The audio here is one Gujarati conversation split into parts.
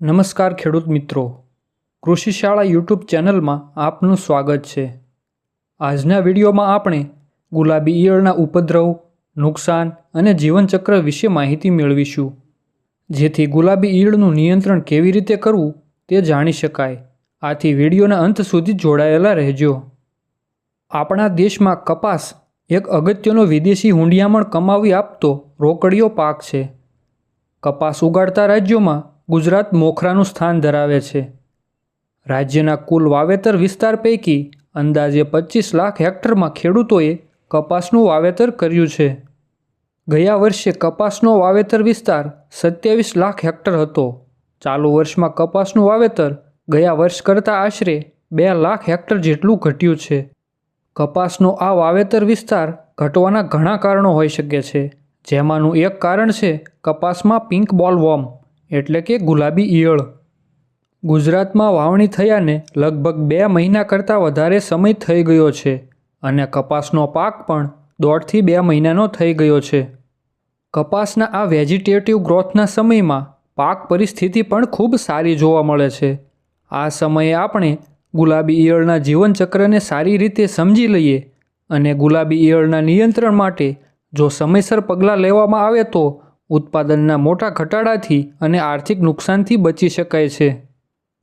નમસ્કાર ખેડૂત મિત્રો. કૃષિ શાળા યુટ્યુબ ચેનલમાં આપનું સ્વાગત છે. આજના વિડીયોમાં આપણે ગુલાબી ઈયળના ઉપદ્રવ, નુકસાન અને જીવનચક્ર વિશે માહિતી મેળવીશું. જેથી ગુલાબી ઈયળનું નિયંત્રણ કેવી રીતે કરવું તે જાણી શકાય. આથી વિડીયોના અંત સુધી જોડાયેલા રહેજો. આપણા દેશમાં કપાસ એક અગત્યનો વિદેશી હુંડિયામણ કમાવી આપતો રોકડીયો પાક છે. કપાસ ઉગાડતા રાજ્યોમાં ગુજરાત મોખરાનું સ્થાન ધરાવે છે. રાજ્યના કુલ વાવેતર વિસ્તાર પૈકી અંદાજે પચીસ લાખ હેક્ટરમાં ખેડૂતોએ કપાસનું વાવેતર કર્યું છે. ગયા વર્ષે કપાસનો વાવેતર વિસ્તાર સત્યાવીસ લાખ હેક્ટર હતો. ચાલુ વર્ષમાં કપાસનું વાવેતર ગયા વર્ષ કરતાં આશરે બે લાખ હેક્ટર જેટલું ઘટ્યું છે. કપાસનો આ વાવેતર વિસ્તાર ઘટવાના ઘણા કારણો હોઈ શકે છે. જેમાંનું એક કારણ છે કપાસમાં પિંક બોલ વોર્મ એટલે કે ગુલાબી ઈયળ. ગુજરાતમાં વાવણી થયાને લગભગ બે મહિના કરતાં વધારે સમય થઈ ગયો છે અને કપાસનો પાક પણ દોઢથી બે મહિનાનો થઈ ગયો છે. કપાસના આ વેજીટેટિવ ગ્રોથના સમયમાં પાક પરિસ્થિતિ પણ ખૂબ સારી જોવા મળે છે. આ સમયે આપણે ગુલાબી ઈયળના જીવનચક્રને સારી રીતે સમજી લઈએ અને ગુલાબી ઈયળના નિયંત્રણ માટે જો સમયસર પગલાં લેવામાં આવે તો ઉત્પાદનના મોટા ઘટાડાથી અને આર્થિક નુકસાનથી બચી શકાય છે.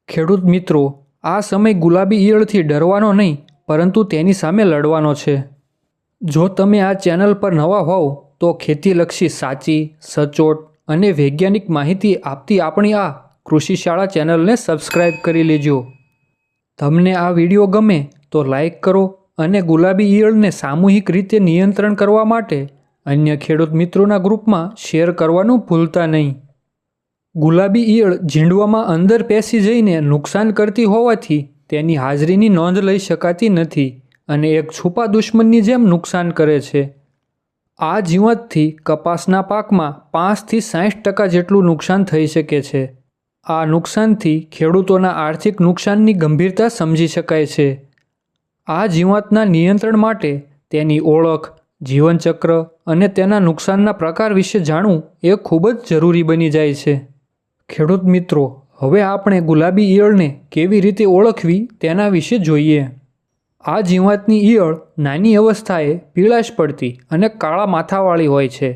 ખેડૂત મિત્રો, આ સમય ગુલાબી ઈયળથી ડરવાનો નહીં, પરંતુ તેની સામે લડવાનો છે. જો તમે આ ચેનલ પર નવા હોવ, તો ખેતીલક્ષી સાચી, સચોટ અને વૈજ્ઞાનિક માહિતી આપતી આપણી આ કૃષિ શાળા ચેનલને સબસ્ક્રાઇબ કરી લેજો. તમને આ વીડિયો ગમે તો લાઈક કરો અને ગુલાબી ઈયળને સામૂહિક રીતે નિયંત્રણ કરવા માટે અન્ય ખેડૂત મિત્રોના ગ્રુપમાં શેર કરવાનું ભૂલતા નહીં. ગુલાબી ઈયળ ઝીંડવામાં અંદર પેસી જઈને નુકસાન કરતી હોવાથી તેની હાજરીની નોંધ લઈ શકાતી નથી અને એક છુપા દુશ્મનની જેમ નુકસાન કરે છે. આ જીવતથી કપાસના પાકમાં પાંચથી સાઠ ટકા જેટલું નુકસાન થઈ શકે છે. આ નુકસાનથી ખેડૂતોના આર્થિક નુકસાનની ગંભીરતા સમજી શકાય છે. આ જીવાતના નિયંત્રણ માટે તેની ઓળખ જીવનચક્ર અને તેના નુકસાનના પ્રકાર વિશે જાણવું એ ખૂબ જ જરૂરી બની જાય છે. ખેડૂત મિત્રો, હવે આપણે ગુલાબી ઈયળને કેવી રીતે ઓળખવી તેના વિશે જોઈએ. આ જીવાતની ઈયળ નાની અવસ્થાએ પીળાશ પડતી અને કાળા માથાવાળી હોય છે.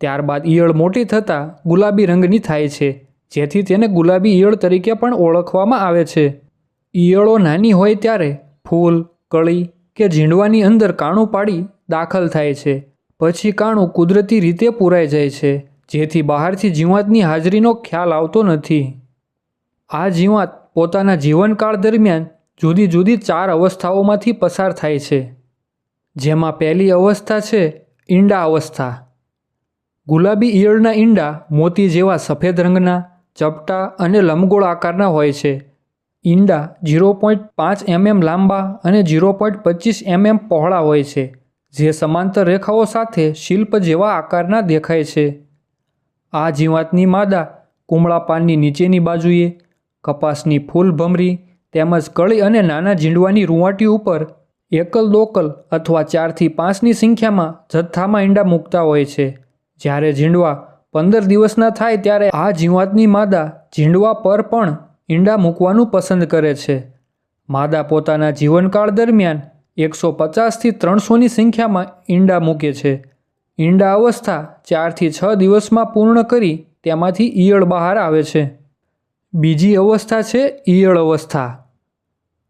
ત્યારબાદ ઈયળ મોટી થતાં ગુલાબી રંગની થાય છે, જેથી તેને ગુલાબી ઈયળ તરીકે પણ ઓળખવામાં આવે છે. ઈયળો નાની હોય ત્યારે ફૂલ, કળી કે ઝીંડવાની અંદર કાણું પાડી દાખલ થાય છે. પછી કાણું કુદરતી રીતે પૂરાઈ જાય છે, જેથી બહારથી જીવાતની હાજરીનો ખ્યાલ આવતો નથી. આ જીવાત પોતાના જીવનકાળ દરમિયાન જુદી જુદી ચાર અવસ્થાઓમાંથી પસાર થાય છે. જેમાં પહેલી અવસ્થા છે ઈંડા અવસ્થા. ગુલાબી ઈયળના ઈંડા મોતી જેવા સફેદ રંગના, ચપટા અને લંબગોળ આકારના હોય છે. ઈંડા ઝીરો પોઈન્ટ પાંચ એમએમ લાંબા અને ઝીરો પોઈન્ટ પચીસ એમએમ પહોળા હોય છે. જે સમાંતર રેખાઓ સાથે શિલ્પ જેવા આકારના દેખાય છે. આ જીવાતની માદા કુમળા પાનની નીચેની બાજુએ, કપાસની ફૂલ ભમરી તેમજ કળી અને નાના ઝીંડવાની રૂંવાટી ઉપર એકલ દોકલ અથવા ચારથી પાંચની સંખ્યામાં જથ્થામાં ઈંડા મૂકતા હોય છે. જ્યારે ઝીંડવા પંદર દિવસના થાય ત્યારે આ જીવાતની માદા ઝીંડવા પર પણ ઈંડા મૂકવાનું પસંદ કરે છે. માદા પોતાના જીવનકાળ દરમિયાન એકસો પચાસથી ત્રણસોની સંખ્યામાં ઈંડા મૂકે છે. ઈંડા અવસ્થા ચારથી છ દિવસમાં પૂર્ણ કરી તેમાંથી ઈયળ બહાર આવે છે. બીજી અવસ્થા છે ઈયળ અવસ્થા.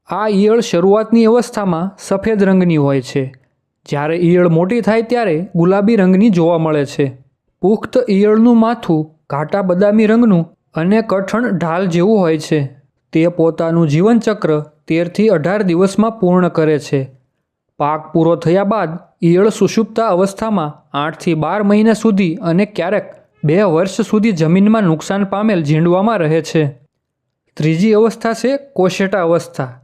આ ઈયળ શરૂઆતની અવસ્થામાં સફેદ રંગની હોય છે. જ્યારે ઈયળ મોટી થાય ત્યારે ગુલાબી રંગની જોવા મળે છે. પુખ્ત ઈયળનું માથું ઘાટા બદામી રંગનું અને કઠણ ઢાલ જેવું હોય છે. તે પોતાનું જીવનચક્ર તેરથી અઢાર દિવસમાં પૂર્ણ કરે છે. પાક પૂરો થયા બાદ ઈયળ સુષુપ્તા અવસ્થામાં આઠથી બાર મહિના સુધી અને ક્યારેક બે વર્ષ સુધી જમીનમાં નુકસાન પામેલ ઝીંડવામાં રહે છે. ત્રીજી અવસ્થા છે કોશેટા અવસ્થા.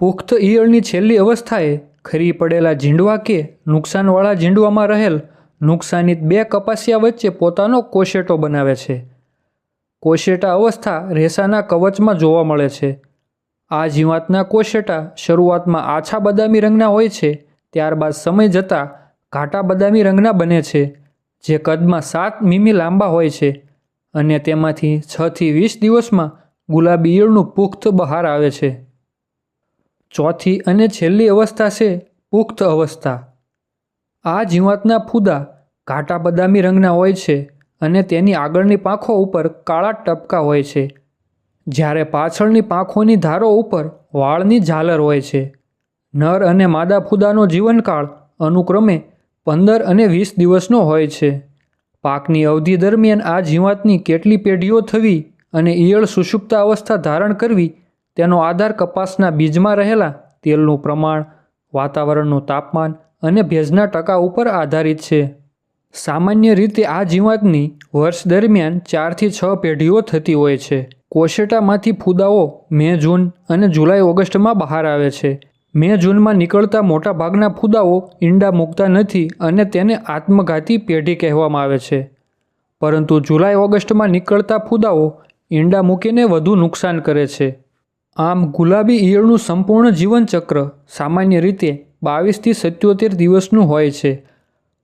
પુખ્ત ઈયળની છેલ્લી અવસ્થાએ ખરી પડેલા ઝીંડવા કે નુકસાનવાળા ઝીંડવામાં રહેલ નુકસાનિત બે કપાસિયા વચ્ચે પોતાનો કોશેટો બનાવે છે. કોશેટા અવસ્થા રેસાના કવચમાં જોવા મળે છે. આ જીવાતના કોશેટા શરૂઆતમાં આછા બદામી રંગના હોય છે, ત્યારબાદ સમય જતાં ઘાટા બદામી રંગના બને છે, જે કદમાં સાત મીમી લાંબા હોય છે અને તેમાંથી છથી વીસ દિવસમાં ગુલાબી ઈયળનું પુખ્ત બહાર આવે છે. ચોથી અને છેલ્લી અવસ્થા છે પુખ્ત અવસ્થા. આ જીવાતના ફૂદા ઘાટા બદામી રંગના હોય છે અને તેની આગળની પાંખો ઉપર કાળા ટપકા હોય છે. જ્યારે પાછળની પાંખોની ધારો ઉપર વાળની ઝાલર હોય છે. નર અને માદા ફૂદાનો જીવનકાળ અનુક્રમે પંદર અને વીસ દિવસનો હોય છે. પાકની અવધિ દરમિયાન આ જીવાતની કેટલી પેઢીઓ થવી અને ઈયળ સુષુપ્તા અવસ્થા ધારણ કરવી તેનો આધાર કપાસના બીજમાં રહેલા તેલનું પ્રમાણ, વાતાવરણનું તાપમાન અને ભેજના ટકા ઉપર આધારિત છે. સામાન્ય રીતે આ જીવાતની વર્ષ દરમિયાન ચારથી છ પેઢીઓ થતી હોય છે. કોશેટામાંથી ફૂદાઓ મે, જૂન અને જુલાઈ, ઓગસ્ટમાં બહાર આવે છે. મે, જૂનમાં નીકળતા મોટા ભાગના ફૂદાઓ ઈંડા મૂકતા નથી અને તેને આત્મઘાતી પેઢી કહેવામાં આવે છે. પરંતુ જુલાઈ, ઓગસ્ટમાં નીકળતા ફૂદાઓ ઈંડા મૂકીને વધુ નુકસાન કરે છે. આમ, ગુલાબી ઈયળનું સંપૂર્ણ જીવનચક્ર સામાન્ય રીતે બાવીસથી સત્યોતેર દિવસનું હોય છે.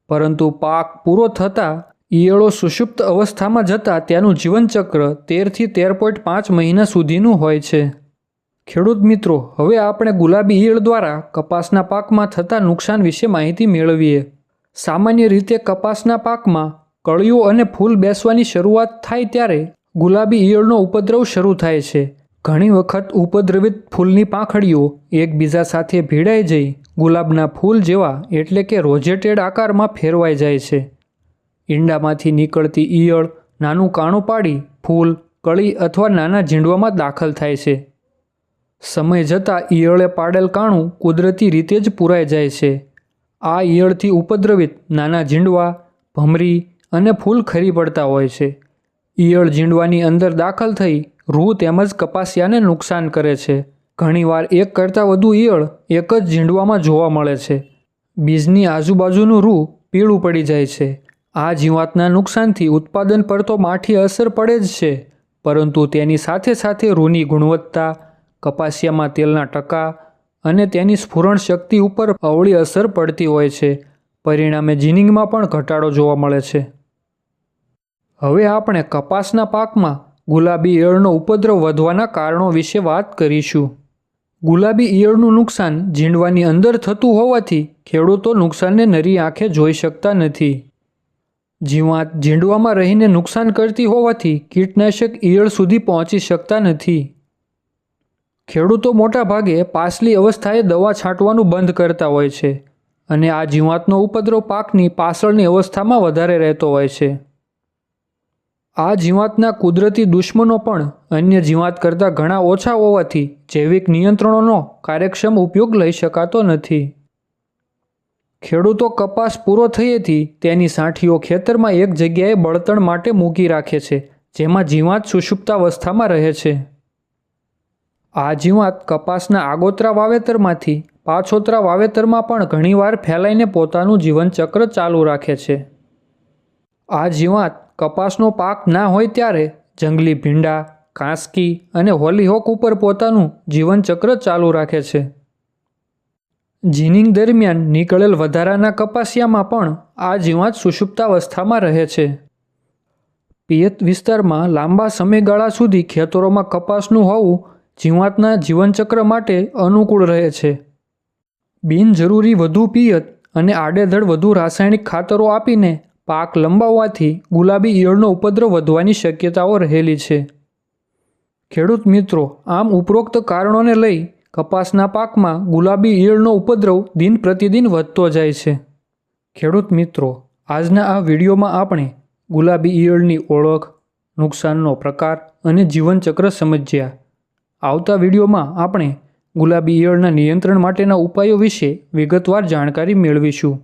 પરંતુ પાક પૂરો થતાં ઈયળો સુષુપ્ત અવસ્થામાં જતાં તેનું જીવનચક્ર તેરથી તેર પોઈન્ટ પાંચ મહિના સુધીનું હોય છે. ખેડૂત મિત્રો, હવે આપણે ગુલાબી ઈયળ દ્વારા કપાસના પાકમાં થતા નુકસાન વિશે માહિતી મેળવીએ. સામાન્ય રીતે કપાસના પાકમાં કળીઓ અને ફૂલ બેસવાની શરૂઆત થાય ત્યારે ગુલાબી ઈયળનો ઉપદ્રવ શરૂ થાય છે. ઘણી વખત ઉપદ્રવિત ફૂલની પાંખડીઓ એકબીજા સાથે ભીડાઈ જઈ ગુલાબના ફૂલ જેવા એટલે કે રોજેટેડ આકારમાં ફેરવાઈ જાય છે. ઈંડામાંથી નીકળતી ઈયળ નાનું કાણું પાડી ફૂલ, કળી અથવા નાના ઝીંડવામાં દાખલ થાય છે. સમય જતાં ઈયળે પાડેલ કાણું કુદરતી રીતે જ પૂરાઈ જાય છે. આ ઈયળથી ઉપદ્રવિત નાના ઝીંડવા, ભમરી અને ફૂલ ખરી પડતા હોય છે. ઈયળ ઝીંડવાની અંદર દાખલ થઈ રૂ તેમજ કપાસિયાને નુકસાન કરે છે. ઘણીવાર એક કરતાં વધુ ઈયળ એક જ ઝીંડવામાં જોવા મળે છે. બીજની આજુબાજુનું રૂ પીળું પડી જાય છે. આ જીવાતના નુકસાનથી ઉત્પાદન પર તો માઠી અસર પડે જ છે, પરંતુ તેની સાથે સાથે રૂની ગુણવત્તા, કપાસિયામાં તેલના ટકા અને તેની સ્ફુરણ શક્તિ ઉપર અવળી અસર પડતી હોય છે. પરિણામે જીનિંગમાં પણ ઘટાડો જોવા મળે છે. હવે આપણે કપાસના પાકમાં ગુલાબી ઈયળનો ઉપદ્રવ વધવાના કારણો વિશે વાત કરીશું. ગુલાબી ઈયળનું નુકસાન ઝીંડવાની અંદર થતું હોવાથી ખેડૂતો નુકસાનને નરી આંખે જોઈ શકતા નથી. જીવાત ઝીંડવામાં રહીને નુકસાન કરતી હોવાથી કીટનાશક ઈયળ સુધી પહોંચી શકતા નથી. ખેડૂતો મોટાભાગે પાછલી અવસ્થાએ દવા છાંટવાનું બંધ કરતા હોય છે અને આ જીવાતનો ઉપદ્રવ પાકની પાછળની અવસ્થામાં વધારે રહેતો હોય છે. આ જીવાતના કુદરતી દુશ્મનો પણ અન્ય જીવાત કરતાં ઘણા ઓછા હોવાથી જૈવિક નિયંત્રણોનો કાર્યક્ષમ ઉપયોગ લઈ શકાતો નથી. ખેડૂતો કપાસ પૂરો થયેથી તેની સાંઠીઓ ખેતરમાં એક જગ્યાએ બળતણ માટે મૂકી રાખે છે, જેમાં જીવાત સુષુપ્તાવસ્થામાં રહે છે. આ જીવાત કપાસના આગોતરા વાવેતરમાંથી પાછોતરા વાવેતરમાં પણ ઘણીવાર ફેલાઈને પોતાનું જીવનચક્ર ચાલુ રાખે છે. આ જીવાત કપાસનો પાક ના હોય ત્યારે જંગલી ભીંડા, કાંસકી અને હોલીહોક ઉપર પોતાનું જીવનચક્ર ચાલુ રાખે છે. જીનિંગ દરમિયાન નીકળેલ વધારાના કપાસિયામાં પણ આ જીવાત સુષુપ્તાવસ્થામાં રહે છે. પિયત વિસ્તારમાં લાંબા સમયગાળા સુધી ખેતરોમાં કપાસનું હોવું જીવાતના જીવનચક્ર માટે અનુકૂળ રહે છે. બિનજરૂરી વધુ પિયત અને આડેધડ વધુ રાસાયણિક ખાતરો આપીને પાક લંબાવવાથી ગુલાબી ઈયળનો ઉપદ્રવ વધવાની શક્યતાઓ રહેલી છે. ખેડૂત મિત્રો, આમ ઉપરોક્ત કારણોને લઈ કપાસના પાકમાં ગુલાબી ઈયળનો ઉપદ્રવ દિન પ્રતિદિન વધતો જાય છે. ખેડૂત મિત્રો, આજના આ વિડીયોમાં આપણે ગુલાબી ઈયળની ઓળખ, નુકસાનનો પ્રકાર અને જીવનચક્ર સમજ્યા. આવતા વિડીયોમાં આપણે ગુલાબી ઈયળના નિયંત્રણ માટેના ઉપાયો વિશે વિગતવાર જાણકારી મેળવીશું.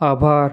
આભાર.